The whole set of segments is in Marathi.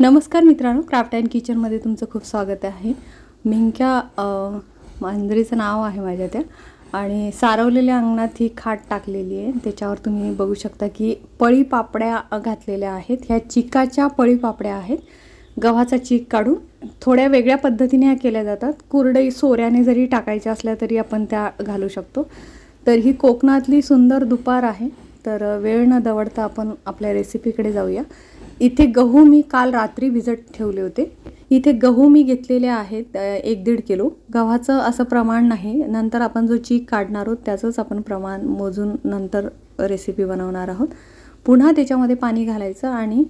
नमस्कार मित्रांनो क्राफ्ट अँड किचनमध्ये तुमचं खूप स्वागत आहे. मिंक्या मांजरीचं नाव आहे माझ्या त्या. आणि सारवलेल्या अंगणात ही खाट टाकलेली आहे. त्याच्यावर तुम्ही बघू शकता की पळी पापड्या घातलेल्या आहेत. ह्या चिकाच्या पळी पापड्या आहेत. गव्हाचा चीक काढून थोड्या वेगळ्या पद्धतीने ह्या केल्या जातात. कुरडई सोऱ्याने जरी टाकायच्या असल्या तरी आपण त्या घालू शकतो. तर ही कोकणातली सुंदर दुपार आहे. तर वेळ न दवडता आपण आपल्या रेसिपीकडे जाऊया. इथे गहू मी काल रात्री भिजत ठेवले होते. इथे गहू मी घेतलेले आहेत एक दीड किलो. गव्हाचं असं प्रमाण नाही. नंतर आपण जो चीक काढणार आहोत त्याचंच आपण प्रमाण मोजून नंतर रेसिपी बनवणार आहोत. पुन्हा त्याच्यामध्ये पाणी घालायचं आणि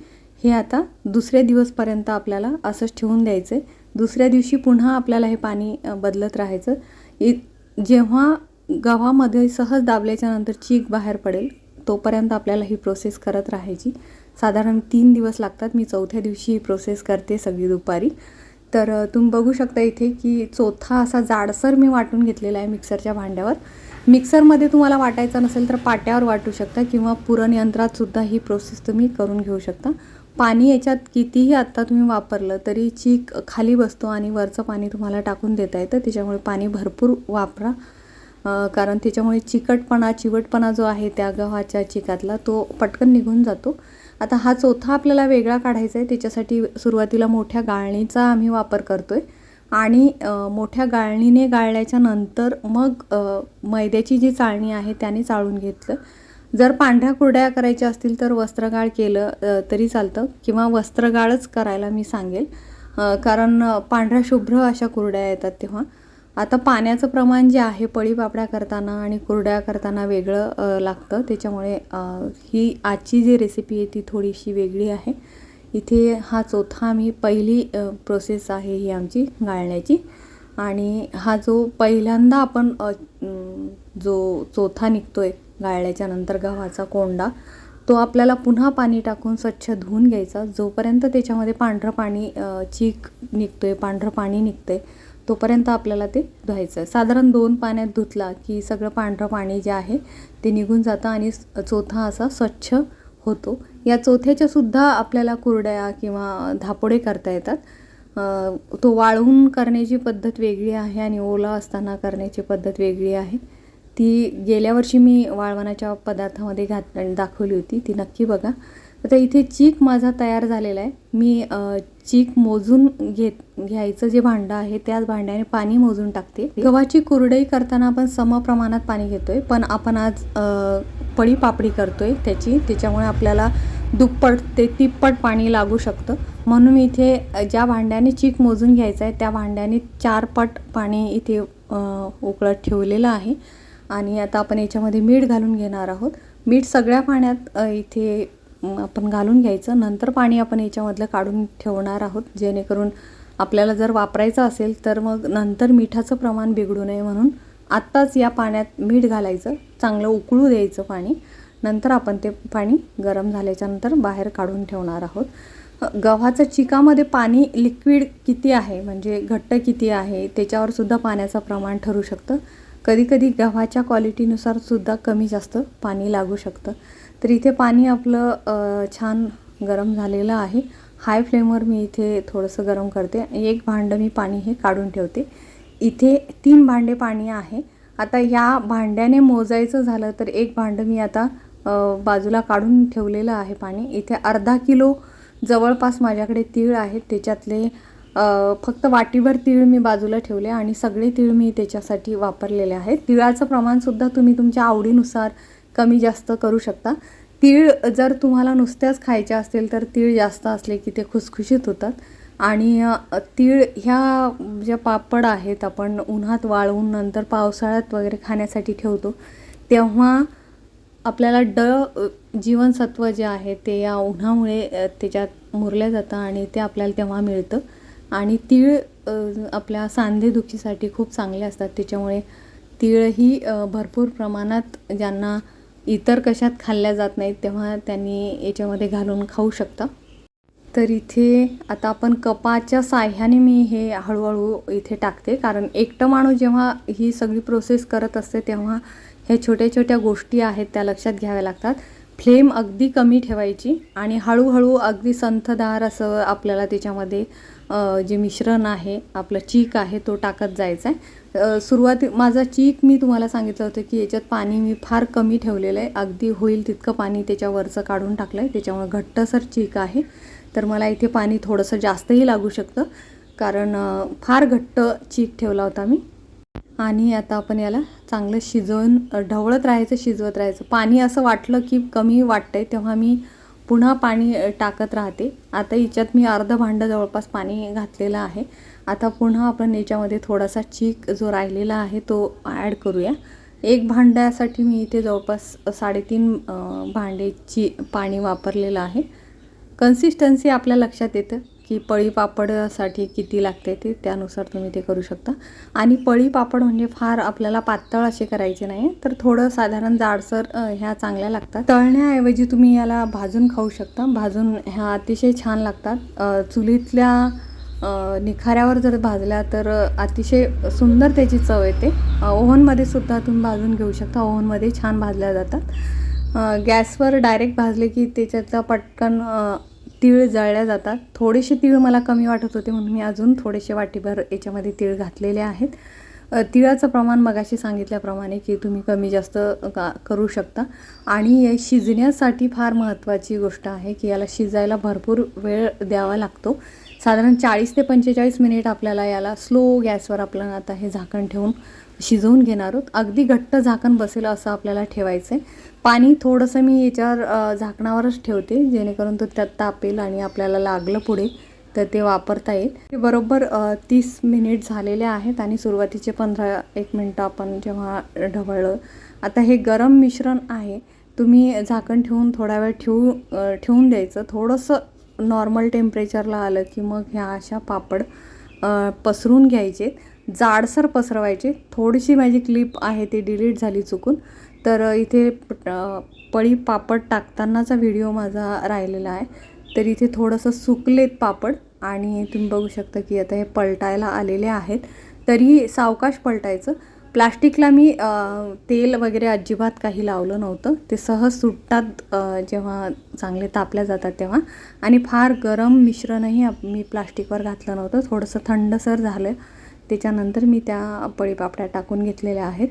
हे आता दुसऱ्या दिवसपर्यंत आपल्याला असंच ठेवून द्यायचं आहे दुसऱ्या दिवशी पुन्हा आपल्याला हे पाणी बदलत राहायचं. इ जेव्हा गव्हामध्ये सहज दाबल्याच्यानंतर चीक बाहेर पडेल तोपर्यंत आपल्याला ही प्रोसेस करत राहायची. साधारण तीन दिवस लागतात. मी चौथ्या दिवशी ही प्रोसेस करते सगळी दुपारी. तर तुम्ही बघू शकता इथे की चोथा असा जाडसर मी वाटून घेतलेला आहे मिक्सरच्या भांड्यावर. मिक्सरमध्ये तुम्हाला वाटायचा नसेल तर पाट्यावर वाटू शकता किंवा पुरणयंत्रातसुद्धा ही प्रोसेस तुम्ही करून घेऊ शकता. पाणी याच्यात कितीही आत्ता तुम्ही वापरलं तरी चीक खाली बसतो आणि वरचं पाणी तुम्हाला टाकून देता येतं. त्याच्यामुळे पाणी भरपूर वापरा. कारण त्याच्यामुळे चिकटपणा चिवटपणा जो आहे त्या गव्हाच्या चिकातला तो पटकन निघून जातो. आता हा चौथा आपल्याला वेगळा काढायचा आहे. त्याच्यासाठी सुरुवातीला मोठ्या गाळणीचा आम्ही वापर करतो आहे आणि मोठ्या गाळणीने गाळल्याच्या नंतर मग मैद्याची जी चाळणी आहे त्याने चाळून घेतलं. जर पांढऱ्या कुरड्या करायच्या असतील तर वस्त्रगाळ केलं तरी चालतं. किंवा वस्त्रगाळच करायला मी सांगेल. कारण पांढऱ्या शुभ्र अशा कुरड्या येतात तेव्हा. आता पाण्याचं प्रमाण जे आहे पळी पापड्या करताना आणि कुरड्या करताना वेगळं लागतं. त्याच्यामुळे ही आजची जी रेसिपी आहे ती थोडीशी वेगळी आहे. इथे हा चौथा आम्ही पहिली प्रोसेस आहे ही आमची गाळण्याची. आणि हा जो पहिल्यांदा आपण जो चौथा निघतो आहे गाळल्याच्या नंतर गव्हाचा कोंडा तो आपल्याला पुन्हा पाणी टाकून स्वच्छ धुवून घ्यायचा. जोपर्यंत त्याच्यामध्ये पांढरं पाणी चीक निघतो आहे पांढरं पाणी निघतं आहे तोपर्यंत आपल्याला ते धुवायचं आहे. साधारण दोन पाण्यात धुतला की सगळं पांढरं पाणी जे आहे ते निघून जातं आणि चोथा चौथा असा स्वच्छ होतो. या चौथ्याच्या सुद्धा आपल्याला कुरड्या किंवा धापोडे करता येतात. तो वाळवून करण्याची पद्धत वेगळी आहे आणि ओला असताना करण्याची पद्धत वेगळी आहे. ती गेल्या वर्षी मी वाळवणाच्या पदार्थामध्ये घात दाखवली होती. ती नक्की बघा. आता इथे चीक माझा तयार झालेला आहे. मी चीक मोजून घेत घ्यायचं जे भांडं आहे त्याच भांड्याने पाणी मोजून टाकते. गव्हाची कुरडई करताना आपण सम प्रमाणात पाणी घेतोय पण आपण आज पळी पापडी करतोय त्याची. त्याच्यामुळे आपल्याला दुप्पट ते तिप्पट पाणी लागू शकतं. म्हणून मी इथे ज्या भांड्याने चीक मोजून घ्यायचं आहे त्या भांड्याने चार पट पाणी इथे उकळत ठेवलेलं आहे. आणि आता आपण याच्यामध्ये मीठ घालून घेणार आहोत. मीठ सगळ्या पाण्यात इथे आपण घालून घ्यायचं. नंतर पाणी आपण याच्यामधलं काढून ठेवणार आहोत. जेणेकरून आपल्याला जर वापरायचं असेल तर मग नंतर मिठाचं प्रमाण बिघडू नये म्हणून आत्ताच या पाण्यात मीठ घालायचं. चांगलं उकळू द्यायचं पाणी. नंतर आपण ते पाणी गरम झाल्याच्यानंतर बाहेर काढून ठेवणार आहोत. गव्हाचं चिकामध्ये पाणी लिक्विड किती आहे? म्हणजे घट्ट किती आहे? त्याच्यावर सुद्धा पाण्याचं प्रमाण ठरू शकतं. कधीकधी गव्हाच्या क्वालिटीनुसार सुद्धा कमी जास्त पाणी लागू शकतं. तर इथे पाणी आपलं छान गरम झालेलं आहे. हाय फ्लेमवर मी इथे थोडंसं गरम करते. एक भांडं मी पाणी हे काढून ठेवते. इथे तीन भांडे पाणी आहे. आता या भांड्याने मोजायचं झालं तर एक भांडं मी आता बाजूला काढून ठेवलेलं आहे पाणी. इथे अर्धा किलो जवळपास माझ्याकडे तीळ आहेत त्याच्यातले फक्त वाटीभर तीळ मी बाजूला ठेवले आणि सगळे तीळ मी त्याच्यासाठी वापरलेले आहेत. तिळाचं प्रमाणसुद्धा तुम्ही तुमच्या आवडीनुसार कमी जास्त करू शकता. तीळ जर तुम्हाला नुसत्याच खायच्या असतील तर तीळ जास्त असले की ते खुसखुशीत होतात. आणि तीळ ह्या ज्या पापड आहेत आपण उन्हात वाळवून नंतर पावसाळ्यात वगैरे खाण्यासाठी ठेवतो. तेव्हा आपल्याला ड जीवनसत्व जे आहे ते या उन्हामुळे त्याच्यात मुरलं जातं आणि ते आपल्याला तेव्हा मिळतं. आणि तीळ आपल्या सांधेदुखीसाठी खूप चांगले असतात. त्याच्यामुळे तीळही ही भरपूर प्रमाणात ज्यांना इतर कशात खाल्ल्या जात नाहीत तेव्हा त्यांनी याच्यामध्ये घालून खाऊ शकता. तर इथे आता आपण कपाच्या साह्याने मी हे हळूहळू इथे टाकते. कारण एकटं माणूस जेव्हा ही सगळी प्रोसेस करत असते तेव्हा ह्या छोट्या छोट्या गोष्टी आहेत त्या लक्षात घ्याव्या लागतात. फ्लेम अगदी कमी ठेवायची आणि हळूहळू अगदी संथदार असं आपल्याला त्याच्यामध्ये जे मिश्रण आहे आपलं चीक आहे तो टाकत जायचा आहे सुरुवाती माझा चीक मी तुम्हाला सांगितलं होतं की याच्यात पाणी मी फार कमी ठेवलेलं आहे. अगदी होईल तितकं पाणी त्याच्यावरचं काढून टाकलं आहे त्याच्यामुळे घट्टसर चीक आहे. तर मला इथे पाणी थोडंसं जास्तही लागू शकतं. कारण फार घट्ट चीक ठेवला होता मी. आणि आता आपण याला चांगलं शिजवून ढवळत राहायचं शिजवत राहायचं. पाणी असं वाटलं की कमी वाटतंय. तेव्हा मी पुन्हा पाणी टाकत राहते. आता याच्यात मी अर्ध भांडं जवळपास पाणी घातलेलं आहे. आता पुन्हा आपण याच्यामध्ये थोडासा चीक जो राहिलेला आहे तो ॲड करूया. एक भांड्यासाठी मी इथे जवळपास साडेतीन भांडेची पाणी वापरलेलं आहे. कन्सिस्टन्सी आपल्या लक्षात येतं. की पळी पापडसाठी किती लागते ते त्यानुसार तुम्ही ते करू शकता. आणि पळी पापड म्हणजे फार आपल्याला पातळ असे करायचे नाही तर थोडं साधारण जाडसर ह्या चांगल्या लागतात. तळण्याऐवजी तुम्ही याला भाजून खाऊ शकता. भाजून ह्या अतिशय छान लागतात. चुलीतल्या निखाऱ्यावर जर भाजल्या तर अतिशय सुंदर त्याची चव येते. ओव्हनमध्ये सुद्धा तुम्ही भाजून घेऊ शकता. ओव्हनमध्ये छान भाजल्या जातात. गॅसवर डायरेक्ट भाजले की त्याच्यातलं पटकन तीळ जळल्या जातात. थोडेसे तीळ मला कमी वाटत होते म्हणून मी अजून थोडेसे वाटीभर याच्यामध्ये तीळ घातलेले आहेत. तिळाचं प्रमाण मगाशी सांगितल्याप्रमाणे की तुम्ही कमी जास्त का करू शकता. आणि हे शिजण्यासाठी फार महत्त्वाची गोष्ट आहे की याला शिजायला भरपूर वेळ द्यावा लागतो. साधारण चाळीस ते पंचेचाळीस मिनिट आपल्याला याला स्लो गॅसवर आपल्याला आता हे झाकण ठेवून शिजवून घेणार आहोत. अगदी घट्ट झाकण बसेल असं आपल्याला ठेवायचं आहे. पाणी थोडंसं मी याच्यावर झाकणावरच ठेवते जेणेकरून तो त्यात तापेल आणि आपल्याला लागलं पुढे तर ते वापरता येईल. ते बरोबर तीस मिनिट झालेले आहेत आणि सुरुवातीचे पंधरा एक मिनटं आपण जेव्हा ढवळलं. आता हे गरम मिश्रण आहे. तुम्ही झाकण ठेवून थोडा वेळ ठेवू ठेवून द्यायचं. थोडंसं नॉर्मल टेम्परेचरला आलं की मग ह्या अशा पापड पसरून घ्यायचे जाडसर पसरवायचे. थोडीशी माझी क्लिप आहे ती डिलीट झाली चुकून. तर इथे पळी पापड टाकतानाचा व्हिडिओ माझा राहिलेला आहे. तर इथे थोडंसं सुकलेत पापड आणि तुम्ही बघू शकता की आता हे पलटायला आलेले आहेत. तरीही सावकाश पलटायचं. प्लास्टिकला मी तेल वगैरे अजिबात काही लावलं नव्हतं. ते सहज सुटतात जेव्हा चांगले तापल्या जातात तेव्हा. आणि फार गरम मिश्रणही मी प्लास्टिकवर घातलं नव्हतं. थोडंसं थंडसर झालं त्याच्यानंतर मी त्या पळीपापड्या टाकून घेतलेल्या आहेत.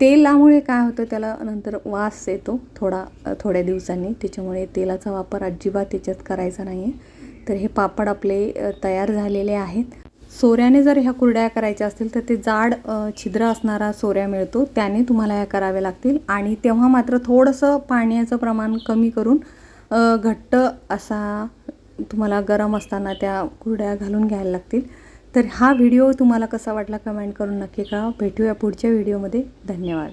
तेलामुळे काय होतं त्याला नंतर वास येतो थोडा थोड्या दिवसांनी. त्याच्यामुळे तेलाचा वापर अजिबात त्याच्यात करायचा नाही आहे तर हे पापड आपले तयार झालेले आहेत. सोऱ्याने जर ह्या कुरड्या करायच्या असतील तर ते जाड छिद्र असणारा सोऱ्या मिळतो. त्याने तुम्हाला ह्या कराव्या लागतील. आणि तेव्हा मात्र थोडंसं पाण्याचं प्रमाण कमी करून घट्ट असा तुम्हाला गरम असताना त्या कुरड्या घालून घ्यायला लागतील. तर हा व्हिडिओ तुम्हाला कसा वाटला कमेंट करून नक्की कळवा. भेटूया पुढच्या व्हिडिओमध्ये. धन्यवाद.